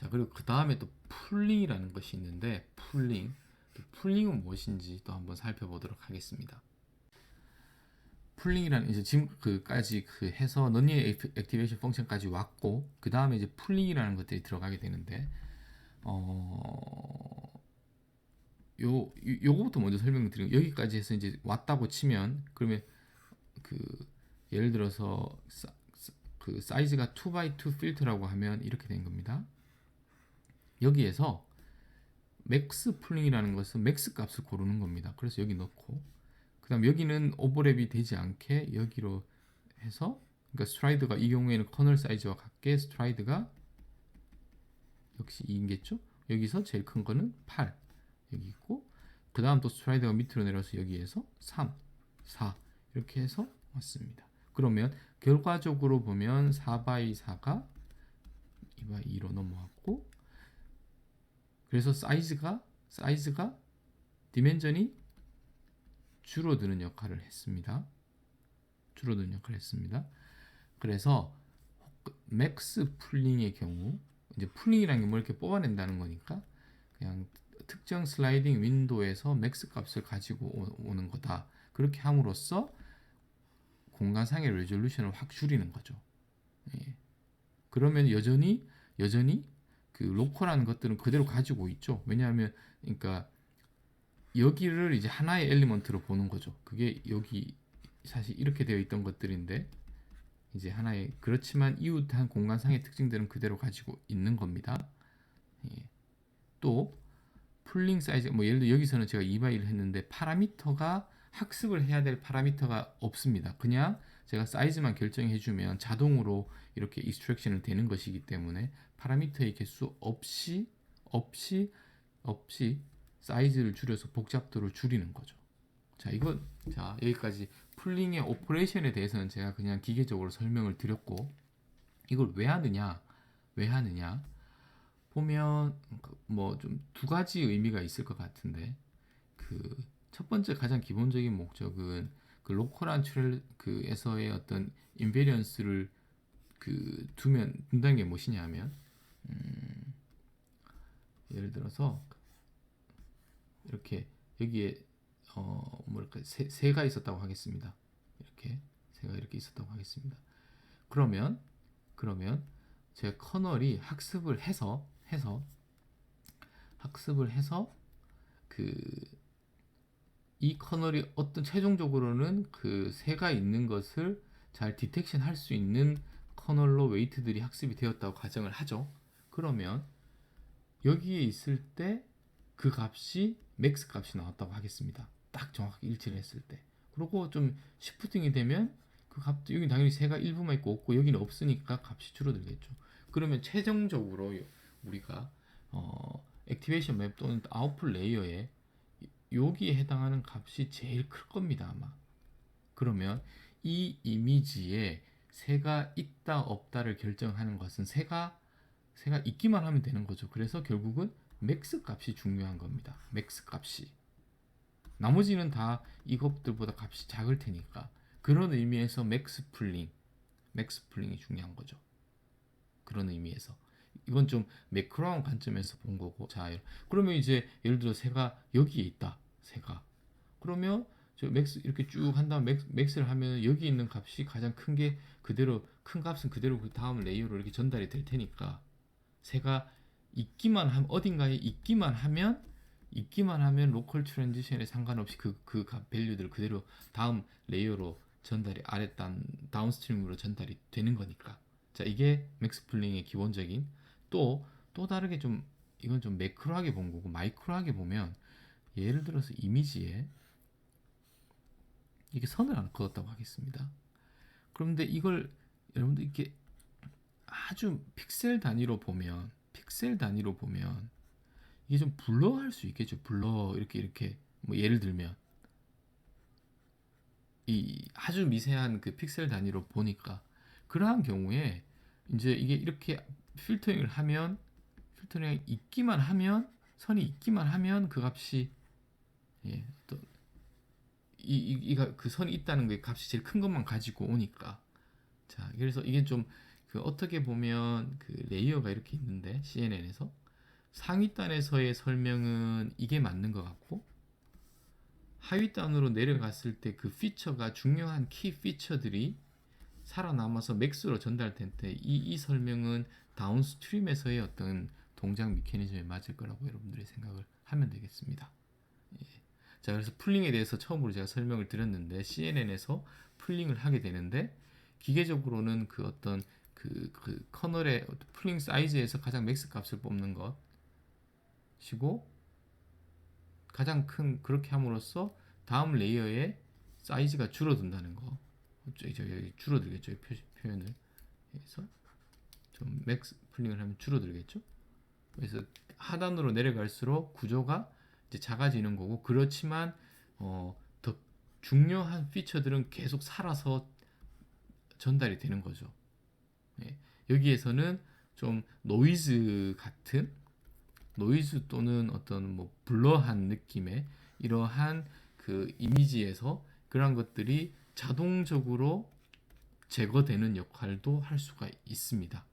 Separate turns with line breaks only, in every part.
자 그리고 그 다음에 또 풀링이라는 것이 있는데 풀링 그 풀링은 무엇인지 또 한번 살펴보도록 하겠습니다. 풀링이라는 이제 지금까지 그 해서 넌니의 액티베이션 펑션까지 왔고 그 다음에 이제 풀링이라는 것들이 들어가게 되는데 어 요, 요거부터 먼저 설명드리면 여기까지 해서 이제 왔다고 치면 그러면 그 예를 들어서 사, 그 사이즈가 2x2 필터라고 하면 이렇게 된 겁니다. 여기에서 맥스 풀링이라는 것은 맥스 값을 고르는 겁니다. 그래서 여기 넣고 그 다음 여기는 오버랩이 되지 않게 여기로 해서 그러니까 스트라이드가 이 경우에는 커널 사이즈와 같게 스트라이드가 역시 2인겠죠? 여기서 제일 큰 거는 8 여기 있고 그 다음 또 스트라이드가 밑으로 내려서 여기에서 3, 4 이렇게 해서 왔습니다. 그러면 결과적으로 보면 4by 4가 2by 2로 넘어왔고 그래서 사이즈가 사이즈가 디멘전이 줄어드는 역할을 했습니다. 줄어드는 역할을 했습니다. 그래서 맥스 풀링의 경우 이제 풀링이라는 게뭐 이렇게 뽑아낸다는 거니까 그냥 특정 슬라이딩 윈도에서 맥스 값을 가지고 오는 거다. 그렇게 함으로써 공간상의 레졸루션을 확 줄이는 거죠. 예. 그러면 여전히 여전히 그 로컬한 것들은 그대로 가지고 있죠. 왜냐하면 그러니까 여기를 이제 하나의 엘리먼트로 보는 거죠. 그게 여기 사실 이렇게 되어 있던 것들인데 이제 하나의 그렇지만 이웃한 공간상의 특징들은 그대로 가지고 있는 겁니다. 예. 또 풀링 사이즈 뭐 예를 들어 여기서는 제가 2바이를 했는데 파라미터가 학습을 해야 될 파라미터가 없습니다. 그냥 제가 사이즈만 결정해 주면 자동으로 이렇게 익스트랙션을 되는 것이기 때문에 파라미터의 개수 없이 없이 없이 사이즈를 줄여서 복잡도를 줄이는 거죠. 자, 이건 자, 여기까지 풀링의 오퍼레이션에 대해서는 제가 그냥 기계적으로 설명을 드렸고 이걸 왜 하느냐? 왜 하느냐? 보면 뭐 좀 두 가지 의미가 있을 것 같은데 그 첫 번째 가장 기본적인 목적은 그 로컬한 트레 그에서의 어떤 인베리언스를 그 두면 둔다는 게 무엇이냐면 음, 예를 들어서 이렇게 여기에 어 뭐랄까 새, 새가 있었다고 하겠습니다. 이렇게 새가 이렇게 있었다고 하겠습니다. 그러면 그러면 제 커널이 학습을 해서 해서 학습을 해서 그 이 커널이 어떤 최종적으로는 그 새가 있는 것을 잘 디텍션 할 수 있는 커널로 웨이트들이 학습이 되었다고 가정을 하죠. 그러면 여기에 있을 때 그 값이 맥스 값이 나왔다고 하겠습니다. 딱 정확히 일치를 했을 때. 그리고 좀 시프팅이 되면 그 값도 여기 당연히 새가 일부만 있고 없고 여기는 없으니까 값이 줄어들겠죠. 그러면 최종적으로 우리가 어, 액티베이션 맵 또는 아웃풋 레이어에 여기에 해당하는 값이 제일 클 겁니다 아마. 그러면 이 이미지에 새가 있다 없다를 결정하는 것은 새가 새가 있기만 하면 되는 거죠. 그래서 결국은 맥스 값이 중요한 겁니다. 맥스 값이. 나머지는 다 이것들보다 값이 작을 테니까 그런 의미에서 맥스 풀링, 맥스 풀링이 중요한 거죠. 그런 의미에서 이건 좀 매크로한 관점에서 본 거고 자 그러면 이제 예를 들어 새가 여기에 있다 새가 그러면 저 맥스 이렇게 쭉 한 다음 맥, 맥스를 하면 여기 있는 값이 가장 큰 게 그대로 큰 값은 그대로 그 다음 레이어로 이렇게 전달이 될 테니까 새가 있기만 하면 어딘가에 있기만 하면 있기만 하면 로컬 트랜지션에 상관없이 그그 그 밸류들 그대로 다음 레이어로 전달이 아래 단 다운스트림으로 전달이 되는 거니까 자 이게 맥스 풀링의 기본적인 또또 다르게 좀 이건 좀 매크로하게 본 거고 마이크로하게 보면 예를 들어서 이미지에 이게 선을 안 그었다고 하겠습니다. 그런데 이걸 여러분들 이렇게 아주 픽셀 단위로 보면 픽셀 단위로 보면 이게 좀 블러할 수 있겠죠. 블러 이렇게 이렇게 뭐 예를 들면 이 아주 미세한 그 픽셀 단위로 보니까 그러한 경우에 이제 이게 이렇게 필터링을 하면 필터링이 있기만 하면 선이 있기만 하면 그 값이 예, 또 이, 이, 이가 그 선이 있다는 게 값이 제일 큰 것만 가지고 오니까 자 그래서 이게 좀 그 어떻게 보면 그 레이어가 이렇게 있는데 CNN에서 상위단에서의 설명은 이게 맞는 것 같고 하위단으로 내려갔을 때 그 피처가 중요한 키 피처들이 살아남아서 맥스로 전달될 때 이 이 설명은 다운스트림에서의 어떤 동작 메커니즘에 맞을 거라고 여러분들이 생각을 하면 되겠습니다. 예. 자, 그래서 풀링에 대해서 처음으로 제가 설명을 드렸는데 CNN에서 풀링을 하게 되는데 기계적으로는 그 어떤 그, 그 커널의 풀링 사이즈에서 가장 맥스 값을 뽑는 것이고 가장 큰 그렇게 함으로써 다음 레이어의 사이즈가 줄어든다는 거. 저기 줄어들겠죠. 이 표, 표현을 해서 좀 맥스 풀링을 하면 줄어들겠죠. 그래서 하단으로 내려갈수록 구조가 이제 작아지는 거고 그렇지만 어, 더 중요한 피처들은 계속 살아서 전달이 되는 거죠. 예, 여기에서는 좀 노이즈 같은 노이즈 또는 어떤 뭐 블러한 느낌의 이러한 그 이미지에서 그런 것들이 자동적으로 제거되는 역할도 할 수가 있습니다.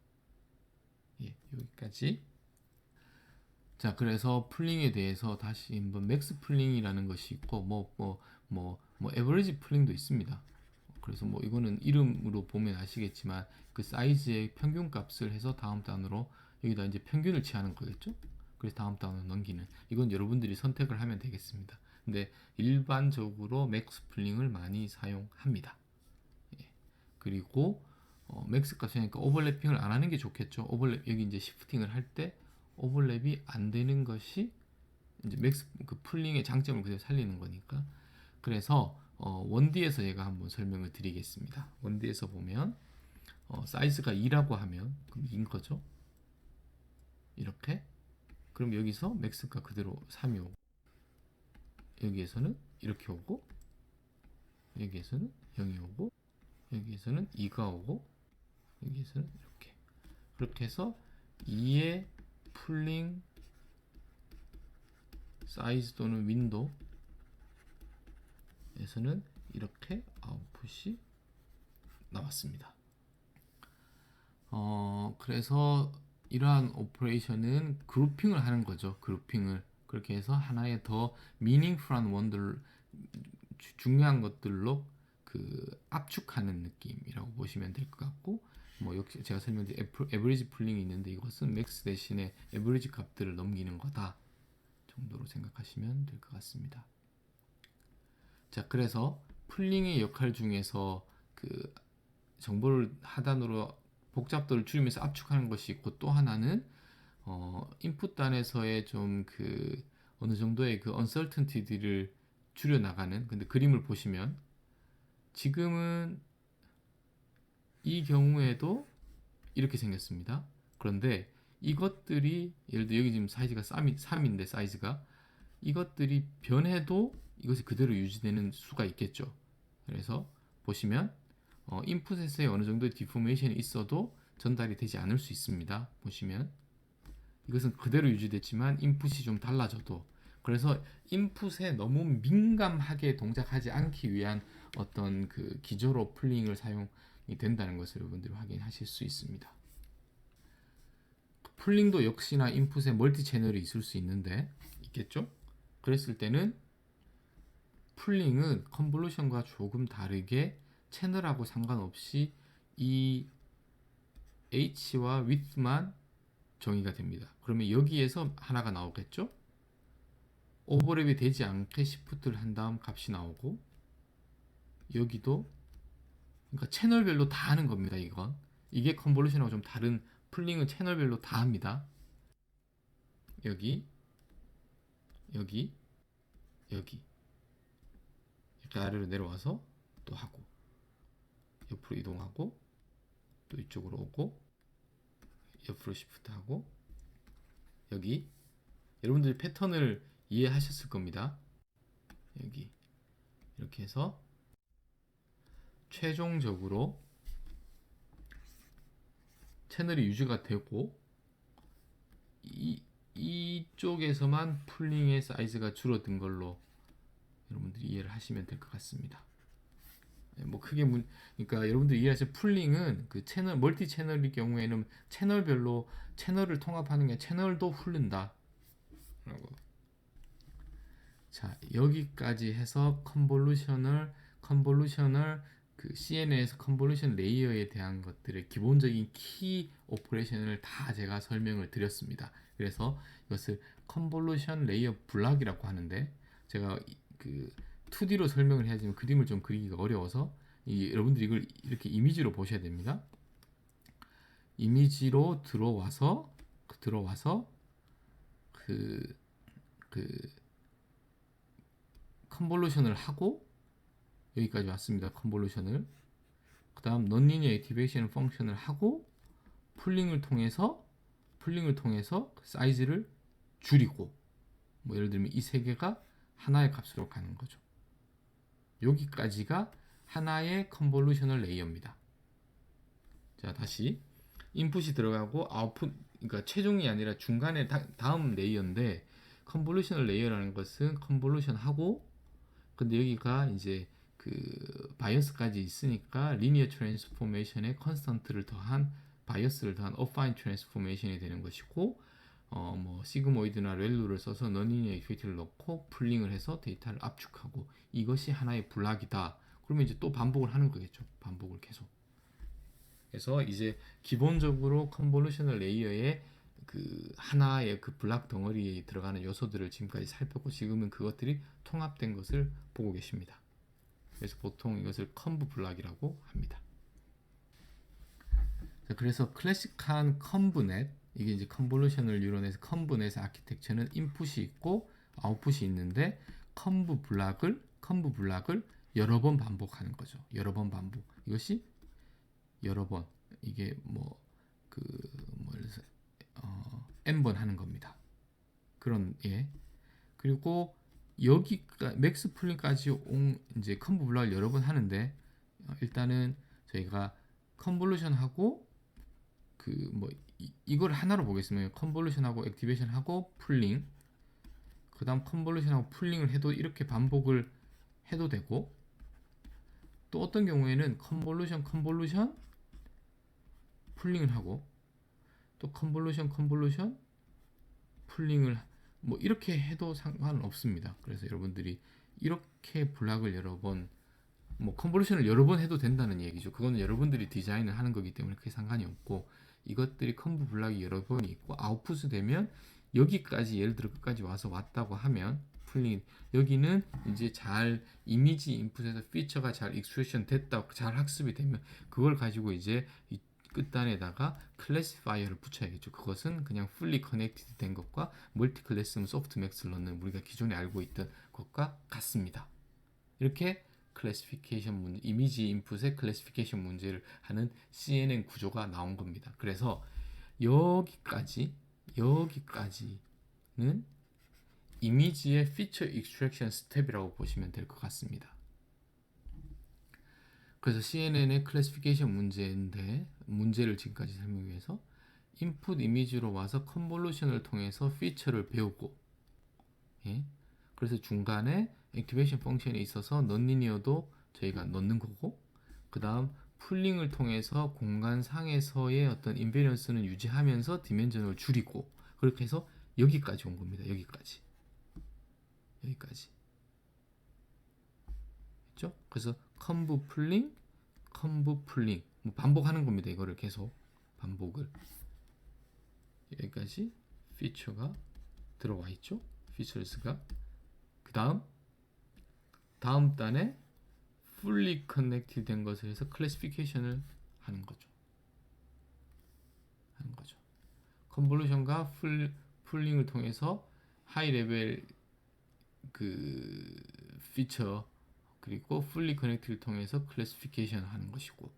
예, 여기까지. 자, 그래서 풀링에 대해서 다시 한번 맥스 풀링이라는 것이 있고 뭐 뭐 뭐뭐 에버리지 풀링도 있습니다. 그래서 뭐 이거는 이름으로 보면 아시겠지만 그 사이즈의 평균 값을 해서 다음 단으로 여기다 이제 평균을 취하는 거겠죠? 그래서 다음 단으로 넘기는 이건 여러분들이 선택을 하면 되겠습니다. 근데 일반적으로 맥스 풀링을 많이 사용합니다. 예. 그리고 어, 맥스 값이니까 오버래핑을 안 하는 게 좋겠죠. 오버랩 여기 이제 시프팅을 할 때 오버랩이 안 되는 것이 이제 맥스 그 풀링의 장점을 그대로 살리는 거니까. 그래서 어, 원디에서 제가 한번 설명을 드리겠습니다. 원디에서 보면 어, 사이즈가 2라고 하면 그럼 2인 거죠. 이렇게 그럼 여기서 맥스가 그대로 3이 오고 여기에서는 이렇게 오고 여기에서는 0이 오고 여기에서는 2가 오고 여기에서는 이렇게 그렇게 해서 2의 풀링 사이즈 또는 윈도우 에서는 이렇게 아웃풋이 나왔습니다. 어, 그래서 이러한 오퍼레이션은 그룹핑을 하는 거죠. 그룹핑을 그렇게 해서 하나의 더 미닝풀한 원들 중요한 것들로 그 압축하는 느낌이라고 보시면 될 것 같고 뭐 역시 제가 설명드린 에버리지 풀링이 있는데 이것은 맥스 대신에 에버리지 값들을 넘기는 거다 정도로 생각하시면 될 것 같습니다. 자, 그래서 풀링의 역할 중에서 그 정보를 하단으로 복잡도를 줄이면서 압축하는 것이 있고 또 하나는 어, 인풋 단에서의 좀 그 어느 정도의 그 uncertainty들을 줄여 나가는 근데 그림을 보시면 지금은 이 경우에도 이렇게 생겼습니다. 그런데 이것들이 예를 들어 여기 지금 사이즈가 3이, 3인데 사이즈가 이것들이 변해도 이것이 그대로 유지되는 수가 있겠죠. 그래서 보시면 어, 인풋에서의 어느 정도의 디포메이션이 있어도 전달이 되지 않을 수 있습니다. 보시면 이것은 그대로 유지됐지만 인풋이 좀 달라져도 그래서 인풋에 너무 민감하게 동작하지 않기 위한 어떤 그 기조로 풀링을 사용이 된다는 것을 여러분들이 확인하실 수 있습니다. 풀링도 역시나 인풋에 멀티 채널이 있을 수 있는데 있겠죠? 그랬을 때는 풀링은 컨볼루션과 조금 다르게 채널하고 상관없이 이 h와 width만 정의가 됩니다. 그러면 여기에서 하나가 나오겠죠? 오버랩이 되지 않게 시프트를 한 다음 값이 나오고 여기도 그러니까 채널별로 다 하는 겁니다. 이건 이게 컨볼루션하고 좀 다른 풀링은 채널별로 다 합니다. 여기 여기 여기 이렇게 아래로 내려와서 또 하고 옆으로 이동하고 또 이쪽으로 오고 옆으로 시프트 하고 여기 여러분들이 패턴을 이해하셨을 겁니다. 여기 이렇게 해서 최종적으로 채널이 유지가 되고 이 이쪽에서만 풀링의 사이즈가 줄어든 걸로 여러분들이 이해를 하시면 될 것 같습니다. 예, 뭐 크게 문 그러니까 여러분들 이해하실 풀링은 그 채널 멀티 채널일 경우에는 채널별로 채널을 통합하는 게 채널도. 라고. 자, 여기까지 해서 컨볼루셔널 컨볼루셔널 그 CNN에서 컨볼루션 레이어에 대한 것들의 기본적인 키 오퍼레이션을 다 제가 설명을 드렸습니다. 그래서 이것을 컨볼루션 레이어 블락이라고 하는데 제가 이- 그 2D로 설명을 해야 지만 그림을 좀 그리기가 어려워서 이, 여러분들이 이걸 이렇게 이미지로 보셔야 됩니다. 이미지로 들어와서 그 들어와서 그 그 컨볼루션을 하고 여기까지 왔습니다. 컨볼루션을 그 다음 non-linear activation 펑션을 하고 풀링을 통해서 풀링을 통해서 사이즈를 줄이고 뭐 예를 들면 이 세 개가 하나의 값으로 가는 거죠. 여기까지가 하나의 컨볼루셔널 레이어입니다. 자 다시 인풋이 들어가고 아웃풋 그러니까 최종이 아니라 중간에 다, 다음 레이어인데 컨볼루셔널 레이어라는 것은 컨볼루션 하고 근데 여기가 이제 그 바이어스까지 있으니까 리니어 트랜스포메이션에 컨스턴트를 더한 바이어스를 더한 어파인 트랜스포메이션이 되는 것이고 어 뭐 시그모이드나 렐루를 써서 너니니어 이큐이티를 넣고 풀링을 해서 데이터를 압축하고 이것이 하나의 블락이다. 그러면 이제 또 반복을 하는 거겠죠. 반복을 계속. 그래서 이제 기본적으로 컨볼루셔널 레이어의 그 하나의 그 블락 덩어리에 들어가는 요소들을 지금까지 살펴고 지금은 그것들이 통합된 것을 보고 계십니다. 그래서 보통 이것을 컨브 블락이라고 합니다. 자, 그래서 클래식한 컨브넷 이게 이제 컨볼루셔널 뉴런에서 컨브넷의 아키텍처는 인풋이 있고 아웃풋이 있는데 컨브 블락을 컨브 블락을 여러 번 반복하는 거죠. 여러 번 반복. 이것이 여러 번 이게 뭐 그뭐 예를 들어서 어, n번 하는 겁니다. 그런 예. 그리고 여기가 맥스 풀링까지 온 이제 컨브 블락을 여러 번 하는데 어, 일단은 저희가 컨볼루션 하고 그뭐 이걸 하나로 보겠습니다. 컨볼루션 하고 액티베이션 하고 풀링 그 다음 컨볼루션 하고 풀링을 해도 이렇게 반복을 해도 되고 또 어떤 경우에는 컨볼루션 컨볼루션 풀링을 하고 또 컨볼루션 컨볼루션 풀링을 뭐 이렇게 해도 상관은 없습니다. 그래서 여러분들이 이렇게 블락을 여러 번 뭐 컨볼루션을 여러 번 해도 된다는 얘기죠. 그거는 여러분들이 디자인을 하는 거기 때문에 크게 상관이 없고 이것들이 컨브 블락이 여러 번이 있고 아웃풋이 되면 여기까지 예를 들어 끝까지 와서 왔다고 하면 풀링 여기는 이제 잘 이미지 인풋에서 피처가 잘 익스프레션 됐다 잘 학습이 되면 그걸 가지고 이제 이 끝단에다가 클래시파이어를 붙여야겠죠. 그것은 그냥 풀리 커넥티드 된 것과 멀티 클래스는 소프트 맥스를 넣는 우리가 기존에 알고 있던 것과 같습니다. 이렇게 클래시피케이션 문제, 이미지 인풋의 클래시피케이션 문제를 하는 CNN 구조가 나온 겁니다. 그래서 여기까지 여기까지는 이미지의 피처 익스트랙션 스텝이라고 보시면 될 것 같습니다. 그래서 CNN의 클래시피케이션 문제인데 문제를 지금까지 설명해서 인풋 이미지로 와서 컨볼루션을 통해서 피처를 배우고 예? 그래서 중간에 액티베이션 펑션이 있어서 넌리니어도 저희가 넣는 거고 그 다음 풀링을 통해서 공간 상에서의 어떤 인베리언스는 유지하면서 디멘전을 줄이고 그렇게 해서 여기까지 온 겁니다. 여기까지 여기까지 있죠? 그래서 컨브 풀링 컨브 풀링 뭐 반복하는 겁니다. 이거를 계속 반복을 여기까지 피처가 들어와 있죠. 피처스가 그 다음 다음 단에 fully connected 된 것을 해서 클래시피케이션을 하는 거죠. 하는 거죠. 컨볼루션과 풀 풀링을 통해서 하이 레벨 그 피처 그리고 fully connected를 통해서 클래시피케이션 하는 것이고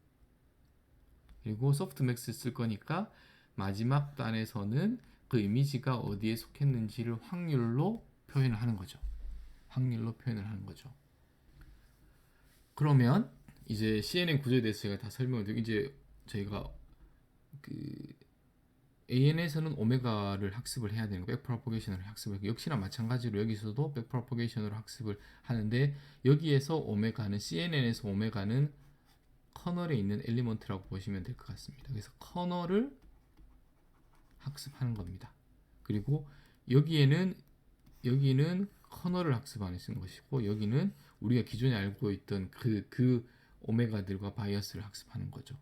그리고 소프트맥스 쓸 거니까 마지막 단에서는 그 이미지가 어디에 속했는지를 확률로 표현을 하는 거죠. 확률로 표현을 하는 거죠. 그러면 이제 CNN 구조에 대해서 제가 다 설명을 드리고 이제 저희가 그 AN에서는 오메가를 학습을 해야 되는 거, 백프로포게이션을 학습을 역시나 마찬가지로 여기서도 백프로포게이션으로 학습을 하는데 여기에서 오메가는 CNN에서 오메가는 커널에 있는 엘리먼트라고 보시면 될 것 같습니다. 그래서 커널을 학습하는 겁니다. 그리고 여기에는 여기는 커널을 학습하는 것이고 여기는 우리가 기존에 알고 있던 그 그 오메가들과 바이어스를 학습하는 거죠.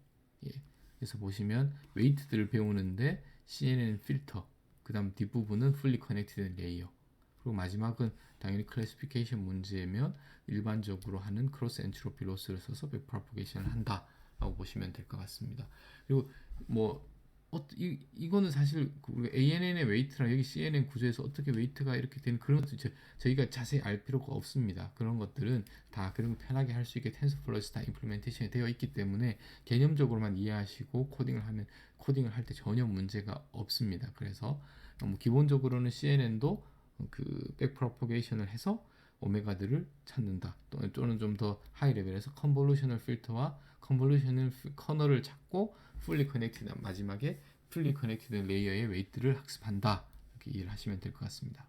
예. 그래서 보시면 웨이트들을 배우는데 CNN 필터, 그 다음 뒷부분은 fully connected 레이어. 그리고 마지막은 당연히 클래시피케이션 문제면 일반적으로 하는 크로스 엔트로피 로스를 써서 백프로포게이션을 한다라고 보시면 될 것 같습니다. 그리고 뭐 어, 이, 이거는 사실 그 ANN의 웨이트랑 여기 CNN 구조에서 어떻게 웨이트가 이렇게 되는 그런 저, 저희가 자세히 알 필요가 없습니다. 그런 것들은 다 그런 거 편하게 할 수 있게 텐서플러스 다 임플리멘테이션이 되어 있기 때문에 개념적으로만 이해하시고 코딩을 하면 코딩을 할 때 전혀 문제가 없습니다. 그래서 뭐 기본적으로는 CNN도 그 백프로포게이션을 해서 오메가들을 찾는다. 또- 또는 좀 더 하이 레벨에서 컨볼루셔널 필터와 컨볼루셔널 커널을 찾고 풀리 커넥티드 마지막에 풀리 커넥티드 레이어의 웨이트를 학습한다. 이렇게 이해를 하시면 될 것 같습니다.